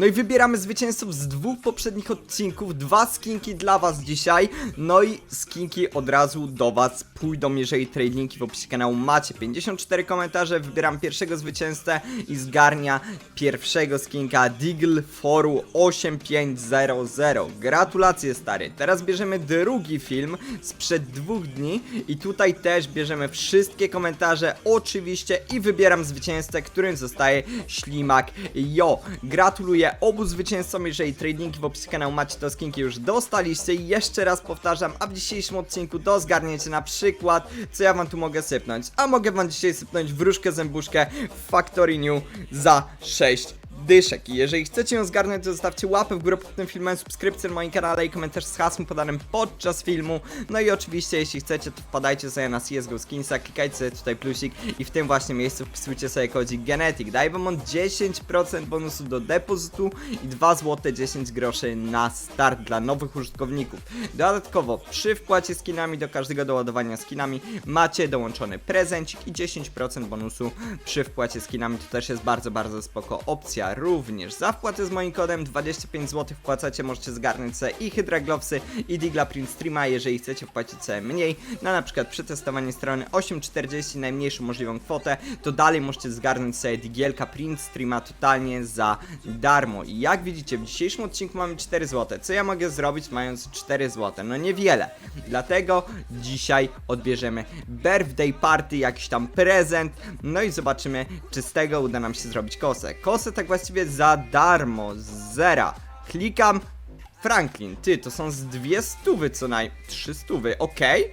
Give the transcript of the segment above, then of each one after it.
No i wybieramy zwycięzców z dwóch poprzednich odcinków, dwa skinki dla was dzisiaj, no i skinki od razu do was pójdą, jeżeli trade linki w opisie kanału macie. 54 komentarze, wybieram pierwszego zwycięzcę i zgarnia pierwszego skinka Deagle Foru 8500. Gratulacje stary, teraz bierzemy drugi film sprzed dwóch dni i tutaj też bierzemy wszystkie komentarze oczywiście i wybieram zwycięzcę, którym zostaje Ślimak Jo. Gratuluję obu zwycięzcom, jeżeli tradingi w opisie kanału macie to skinki już dostaliście. I jeszcze raz powtarzam, a w dzisiejszym odcinku do zgarnięcia na przykład, co ja wam tu mogę sypnąć, a mogę wam dzisiaj sypnąć wróżkę zębuszkę w Factory New za 6 dyszek. I jeżeli chcecie ją zgarnąć, to zostawcie łapę w górę pod tym filmem, subskrypcję na moim kanale i komentarz z hasłem podanym podczas filmu. No i oczywiście, jeśli chcecie, to wpadajcie sobie na CSGO Skinsa, klikajcie sobie tutaj plusik i w tym właśnie miejscu wpisujcie sobie kodzik Genetic. Daje wam on 10% bonusu do depozytu i 2 zł 10 groszy na start dla nowych użytkowników. Dodatkowo, przy wpłacie skinami do każdego doładowania skinami macie dołączony prezencik i 10% bonusu przy wpłacie skinami. To też jest bardzo, bardzo spoko opcja. Również za wpłatę z moim kodem 25 zł wpłacacie, możecie zgarnąć sobie i Hydra Glovesy i Digla Print Streama, jeżeli chcecie wpłacić sobie mniej, na na przykład przetestowanie strony 8,40 najmniejszą możliwą kwotę, to dalej możecie zgarnąć sobie Digielka Print Streama totalnie za darmo. I jak widzicie, w dzisiejszym odcinku mamy 4 zł. Co ja mogę zrobić mając 4 zł? No niewiele. Dlatego dzisiaj odbierzemy birthday party, jakiś tam prezent, no i zobaczymy, czy z tego uda nam się zrobić kosę. Kosę tak za darmo, z zera. Klikam Franklin, ty, to są z dwie stówy co naj... trzy stówy, okej?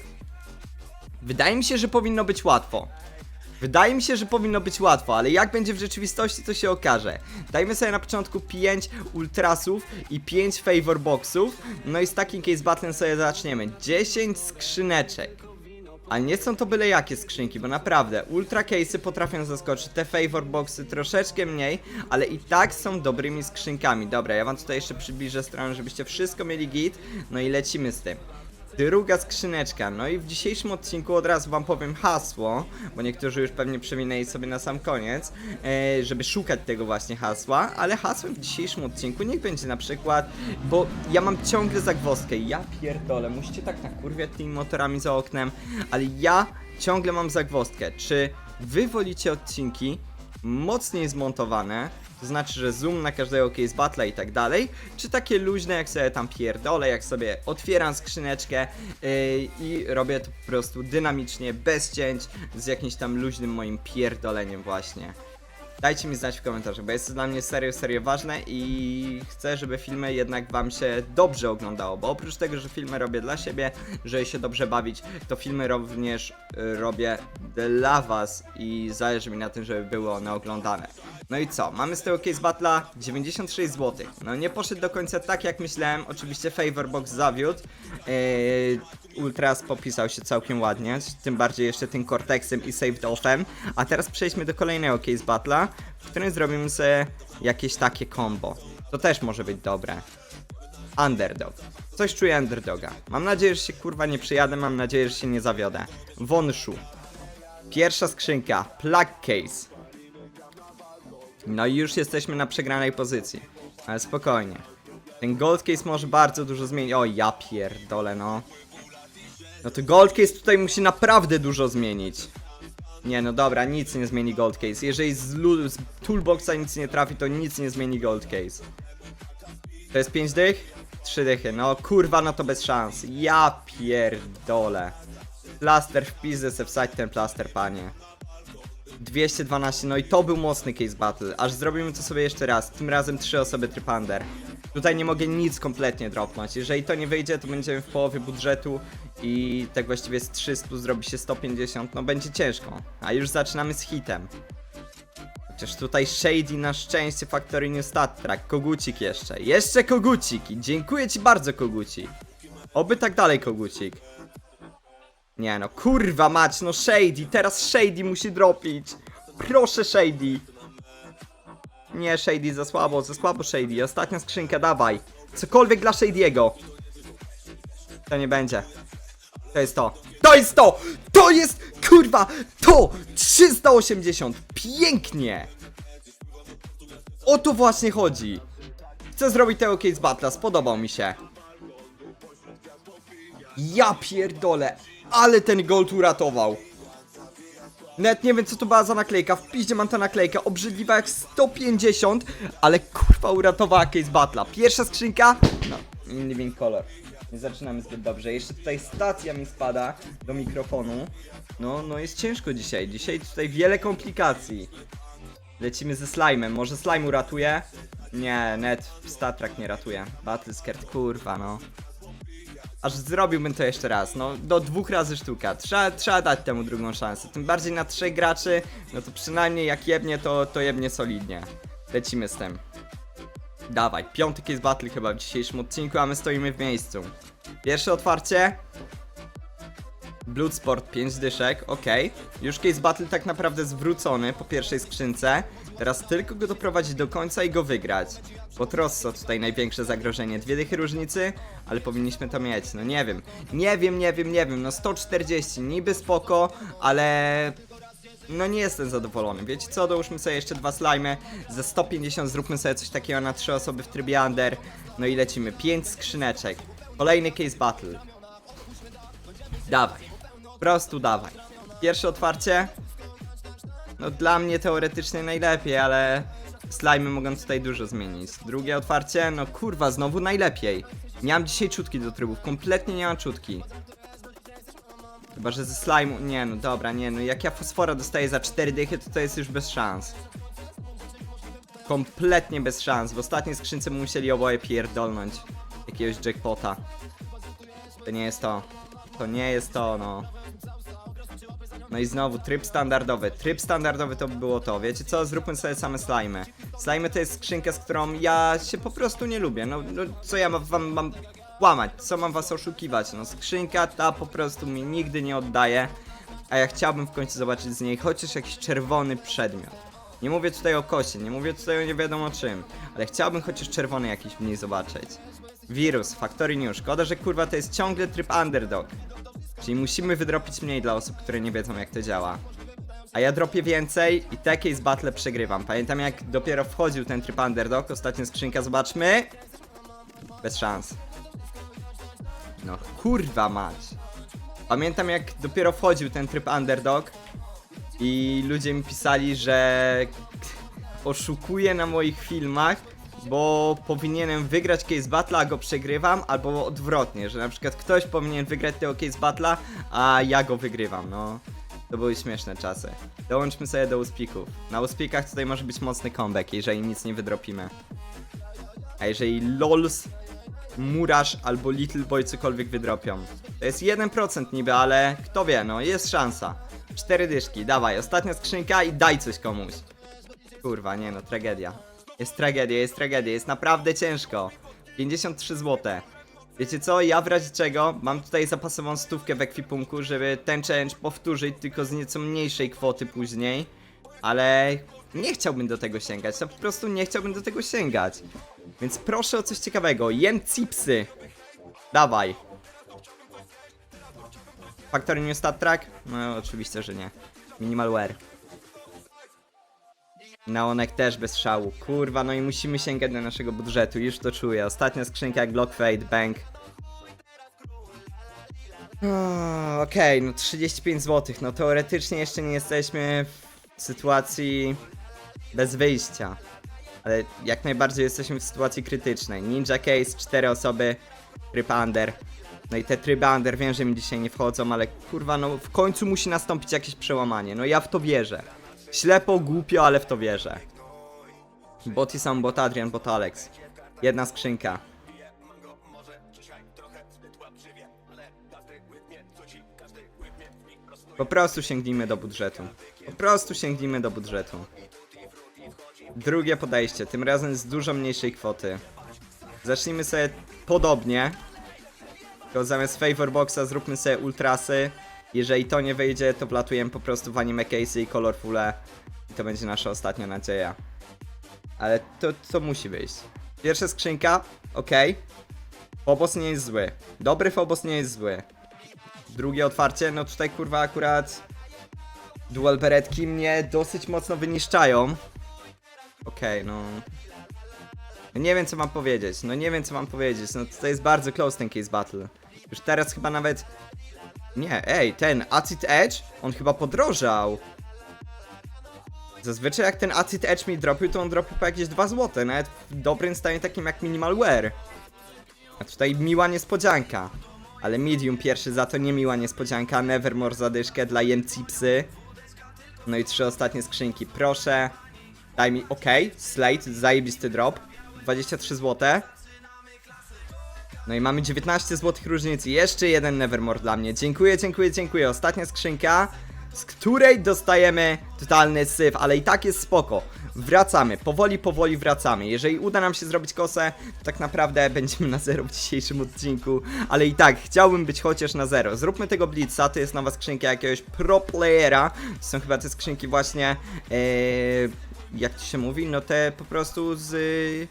Wydaje mi się, że powinno być łatwo. Wydaje mi się, że powinno być łatwo, ale jak będzie w rzeczywistości, to się okaże. Dajmy sobie na początku 5 ultrasów i 5 favor boxów. No i z takim case battlem sobie zaczniemy. 10 skrzyneczek. Ale nie są to byle jakie skrzynki, bo naprawdę ultra case'y potrafią zaskoczyć, te favor boxy troszeczkę mniej, ale i tak są dobrymi skrzynkami. Dobra, ja wam tutaj jeszcze przybliżę stronę, żebyście wszystko mieli git, no i lecimy z tym. Druga skrzyneczka, no i w dzisiejszym odcinku od razu wam powiem hasło, bo niektórzy już pewnie przewinęli sobie na sam koniec, e, żeby szukać tego właśnie hasła, ale hasłem w dzisiejszym odcinku niech będzie na przykład, bo ja mam ciągle zagwozdkę, ja pierdolę, musicie tak na kurwie tymi motorami za oknem, ale ja ciągle mam zagwozdkę, czy wy wolicie odcinki mocniej zmontowane, to znaczy, że zoom na każdego case battle i tak dalej, czy takie luźne, jak sobie tam pierdolę, jak sobie otwieram skrzyneczkę yy, i robię to po prostu dynamicznie, bez cięć, z jakimś tam luźnym moim pierdoleniem właśnie. Dajcie mi znać w komentarzach, bo jest to dla mnie serio, serio ważne i chcę, żeby filmy jednak wam się dobrze oglądało, bo oprócz tego, że filmy robię dla siebie, żeby się dobrze bawić, to filmy również robię dla was i zależy mi na tym, żeby były one oglądane. No i co? Mamy z tego case battle'a 96 zł. No nie poszedł do końca tak jak myślałem, oczywiście favor box zawiódł. Yy, Ultras popisał się całkiem ładnie, tym bardziej jeszcze tym Cortexem i Saved Offem. A teraz przejdźmy do kolejnego case battle'a, w którym zrobimy sobie jakieś takie combo. To też może być dobre. Underdog. Coś czuję underdoga. Mam nadzieję, że się kurwa nie przyjadę, mam nadzieję, że się nie zawiodę. Wonshu. Pierwsza skrzynka. Plug case. No i już jesteśmy na przegranej pozycji. Ale spokojnie. Ten gold case może bardzo dużo zmienić. O ja pierdolę no. No to gold case tutaj musi naprawdę dużo zmienić. Nie no dobra, nic nie zmieni gold case. Jeżeli z, z toolboxa nic nie trafi, to nic nie zmieni gold case. To jest 5 dych? 3 dychy. No kurwa, no to bez szans. Ja pierdolę. Plaster w pizdę se wsadź ten plaster, panie. 212, no i to był mocny case battle. Aż zrobimy to sobie jeszcze raz. Tym razem trzy osoby trypander. Tutaj nie mogę nic kompletnie dropnąć. Jeżeli to nie wyjdzie, to będziemy w połowie budżetu i tak właściwie z 300 zrobi się 150, no będzie ciężko. A już zaczynamy z hitem. Chociaż tutaj Shady na szczęście Factory New Stat Track, Kogucik jeszcze. Jeszcze Kogucik dziękuję ci bardzo Kogucik. Oby tak dalej Kogucik. Nie no, kurwa mać, no Shady, teraz Shady musi dropić. Proszę Shady. Nie, Shady, za słabo, za słabo Shady. Ostatnia skrzynka, dawaj. Cokolwiek dla Shady'ego. To nie będzie. To jest to. To jest to! To jest, kurwa, to! 380! Pięknie! O to właśnie chodzi. Chcę zrobić tego case battla, spodobał mi się. Ja pierdolę, ale ten gold uratował. Nawet nie wiem co to była za naklejka, w piździe mam tę naklejkę, obrzydliwa jak 150, ale kurwa uratowała case battla. Pierwsza skrzynka, no, in living color. Nie zaczynamy zbyt dobrze, jeszcze tutaj stacja mi spada do mikrofonu. No, no jest ciężko dzisiaj, dzisiaj tutaj wiele komplikacji. Lecimy ze slime'em, może slime uratuje? Nie, net statrak nie ratuje. Battlescard, kurwa no. Aż zrobiłbym to jeszcze raz, no do dwóch razy sztuka. Trzeba, trzeba dać temu drugą szansę. Tym bardziej na trzech graczy, no to przynajmniej jak jebnie, to, to jebnie solidnie. Lecimy z tym. Dawaj, piąty case battle chyba w dzisiejszym odcinku, a my stoimy w miejscu. Pierwsze otwarcie. Bloodsport 5 dyszek, okej. Już case battle tak naprawdę zwrócony po pierwszej skrzynce. Teraz tylko go doprowadzić do końca i go wygrać. Bo Trosso tutaj największe zagrożenie. Dwie dychy różnicy, ale powinniśmy to mieć. No nie wiem. Nie wiem, nie wiem, nie wiem. No 140, niby spoko, ale... No nie jestem zadowolony. Wiecie co? Dołóżmy sobie jeszcze dwa slimy. Za 150 zróbmy sobie coś takiego na trzy osoby w trybie under. No i lecimy. 5 skrzyneczek. Kolejny case battle. Dawaj. Po prostu dawaj. Pierwsze otwarcie. No dla mnie teoretycznie najlepiej, ale slimy mogą tutaj dużo zmienić. Drugie otwarcie, no kurwa, znowu najlepiej. Nie mam dzisiaj czutki do trybów, kompletnie nie mam czutki. Chyba, że ze slimu, nie no dobra, nie no, jak ja fosfora dostaję za 4 dychy, to to jest już bez szans. Kompletnie bez szans. W ostatniej skrzynce musieli oboje pierdolnąć jakiegoś jackpota. To nie jest to. To nie jest to, no. No i znowu tryb standardowy. Tryb standardowy to by było to. Wiecie co? Zróbmy sobie same slimy. Slimy to jest skrzynka, z którą ja się po prostu nie lubię. No, no co ja mam, wam mam kłamać? Co mam was oszukiwać? No skrzynka ta po prostu mi nigdy nie oddaje. A ja chciałbym w końcu zobaczyć z niej chociaż jakiś czerwony przedmiot. Nie mówię tutaj o kosie, nie mówię tutaj o nie wiadomo czym, ale chciałbym chociaż czerwony jakiś w niej zobaczyć. Wirus, Factory New. Szkoda, że kurwa to jest ciągle tryb underdog. Czyli musimy wydropić mniej dla osób, które nie wiedzą jak to działa. A ja dropię więcej i te case battle przegrywam. Pamiętam jak dopiero wchodził ten tryb underdog, ostatnia skrzynka, zobaczmy. Bez szans. No kurwa mać. Pamiętam jak dopiero wchodził ten tryb underdog i ludzie mi pisali, że oszukuję na moich filmach, bo powinienem wygrać case battle, a go przegrywam, albo odwrotnie, że na przykład ktoś powinien wygrać tego case battle'a, a ja go wygrywam, no. To były śmieszne czasy. Dołączmy sobie do uspików. Na uspikach tutaj może być mocny comeback, jeżeli nic nie wydropimy. A jeżeli LOLs, Murasz albo Little Boy cokolwiek wydropią. To jest 1% niby, ale kto wie, no jest szansa. Cztery dyszki, dawaj, ostatnia skrzynka i daj coś komuś. Kurwa, nie no, tragedia. Jest tragedia, jest tragedia, jest naprawdę ciężko. 53 zł. Wiecie co, ja w razie czego mam tutaj zapasową stówkę w ekwipunku, żeby ten challenge powtórzyć, tylko z nieco mniejszej kwoty później. Ale nie chciałbym do tego sięgać, to po prostu nie chciałbym do tego sięgać. Więc proszę o coś ciekawego, jem chipsy. Dawaj. Factory New Stat Track? No oczywiście, że nie. Minimal Wear. Neonek też bez szału. Kurwa, no i musimy sięgać do naszego budżetu, już to czuję. Ostatnia skrzynka jak Glock Fade, Bank. O, Okej, no 35 zł. No teoretycznie jeszcze nie jesteśmy w sytuacji bez wyjścia. Ale jak najbardziej jesteśmy w sytuacji krytycznej. Ninja Case, 4 osoby, tryb under. No i te tryby under wiem, że mi dzisiaj nie wchodzą, ale kurwa, no w końcu musi nastąpić jakieś przełamanie. No ja w to wierzę. Ślepo, głupio, ale w to wierzę. Boty są bot Adrian, bot Alex. Jedna skrzynka. Po prostu sięgnijmy do budżetu. Po prostu sięgnijmy do budżetu. Drugie podejście, tym razem z dużo mniejszej kwoty. Zacznijmy sobie podobnie. Tylko zamiast favor boxa zróbmy sobie ultrasy. Jeżeli to nie wyjdzie, to wlatujemy po prostu w anime case'y i colorfule. I to będzie nasza ostatnia nadzieja. Ale to, to musi wyjść. Pierwsza skrzynka, ok. Phobos nie jest zły. Dobry Phobos nie jest zły. Drugie otwarcie, no tutaj kurwa akurat dual beretki mnie dosyć mocno wyniszczają. Okej, no. No nie wiem co mam powiedzieć, no nie wiem co mam powiedzieć, no to jest bardzo close ten case battle. Już teraz chyba nawet... Nie, ej, ten Acid Edge, on chyba podrożał. Zazwyczaj jak ten Acid Edge mi dropił, to on dropił po jakieś 2 zł, nawet w dobrym stanie takim jak Minimal Wear. A tutaj miła niespodzianka. Ale medium pierwszy za to nie miła niespodzianka, Nevermore zadyszkę dla Jemcipsy. No i trzy ostatnie skrzynki, proszę. Daj mi, okej, Slate, zajebisty drop. 23 zł. No i mamy 19 zł różnicy. Jeszcze jeden Nevermore dla mnie. Dziękuję, dziękuję, dziękuję. Ostatnia skrzynka, z której dostajemy totalny syf, ale i tak jest spoko. Wracamy, powoli, powoli wracamy. Jeżeli uda nam się zrobić kosę, to tak naprawdę będziemy na zero w dzisiejszym odcinku. Ale i tak, chciałbym być chociaż na zero. Zróbmy tego Blitza, to jest nowa skrzynka jakiegoś pro playera. To są chyba te skrzynki właśnie, ee, jak ci się mówi, no te po prostu z y,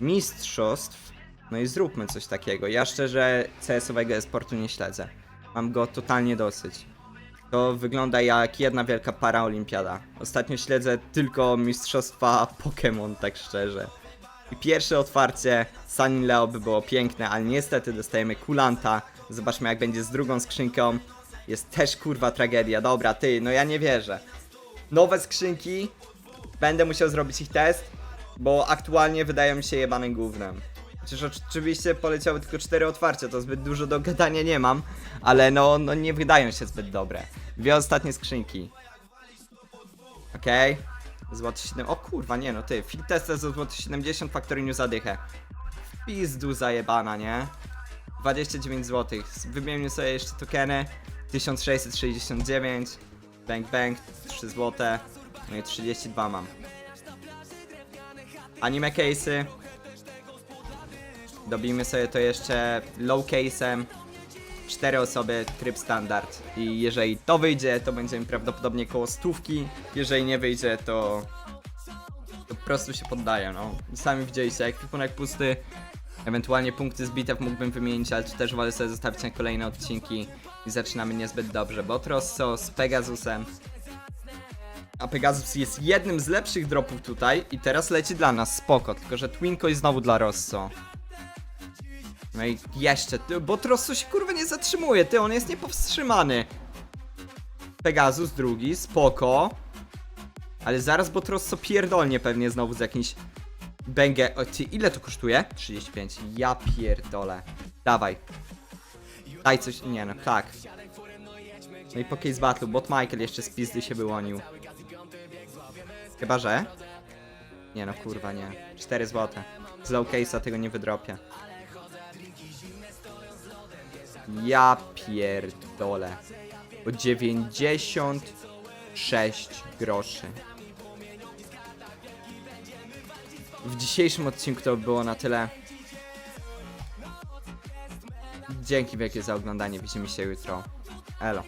mistrzostw. No i zróbmy coś takiego. Ja szczerze CS-owego esportu nie śledzę. Mam go totalnie dosyć. To wygląda jak jedna wielka paraolimpiada. Ostatnio śledzę tylko mistrzostwa Pokémon, tak szczerze. I pierwsze otwarcie Sunny Leo by było piękne, ale niestety dostajemy kulanta. Zobaczmy jak będzie z drugą skrzynką. Jest też kurwa tragedia. Dobra, ty, no ja nie wierzę. Nowe skrzynki. Będę musiał zrobić ich test, bo aktualnie wydają mi się jebanym gównem. Chociaż oczywiście poleciały tylko cztery otwarcia, to zbyt dużo do gadania nie mam, ale no, no nie wydają się zbyt dobre. Dwie ostatnie skrzynki. Okej. Okay. Złoty 7. O kurwa, nie no ty. Fit tester za złoty 70, Factory News zadychę. Pizdu zajebana, nie? 29 zł. Wymienię sobie jeszcze tokeny. 1669. Bang bang, 3 zł. No i 32 mam. Anime case'y. Dobijmy sobie to jeszcze low case'em. Cztery osoby, tryb standard. I jeżeli to wyjdzie, to będziemy prawdopodobnie koło stówki. Jeżeli nie wyjdzie, to... To po prostu się poddaję, no. Sami widzieliście, ekwipunek pusty. Ewentualnie punkty z bitew mógłbym wymienić, ale to też wolę sobie zostawić na kolejne odcinki. I zaczynamy niezbyt dobrze, bo Trosso z Pegasusem. A Pegasus jest jednym z lepszych dropów tutaj i teraz leci dla nas, spoko, tylko że Twinko jest znowu dla Rosso. No i jeszcze, ty, bo Trosso się kurwa nie zatrzymuje, ty, on jest niepowstrzymany. Pegasus drugi, spoko. Ale zaraz, bo Trosso pierdolnie pewnie znowu z jakimś Bęgę, o ty, ile to kosztuje? 35, ja pierdolę. Dawaj. Daj coś, nie no, tak. No i po case battle, bot Michael jeszcze z pizdy się wyłonił. Chyba, że? Nie no, kurwa nie. 4 złote. Z low case'a tego nie wydropię. Ja pierdolę. O 96 groszy. W dzisiejszym odcinku to było na tyle. Dzięki wielkie za oglądanie. Widzimy się jutro. Elo.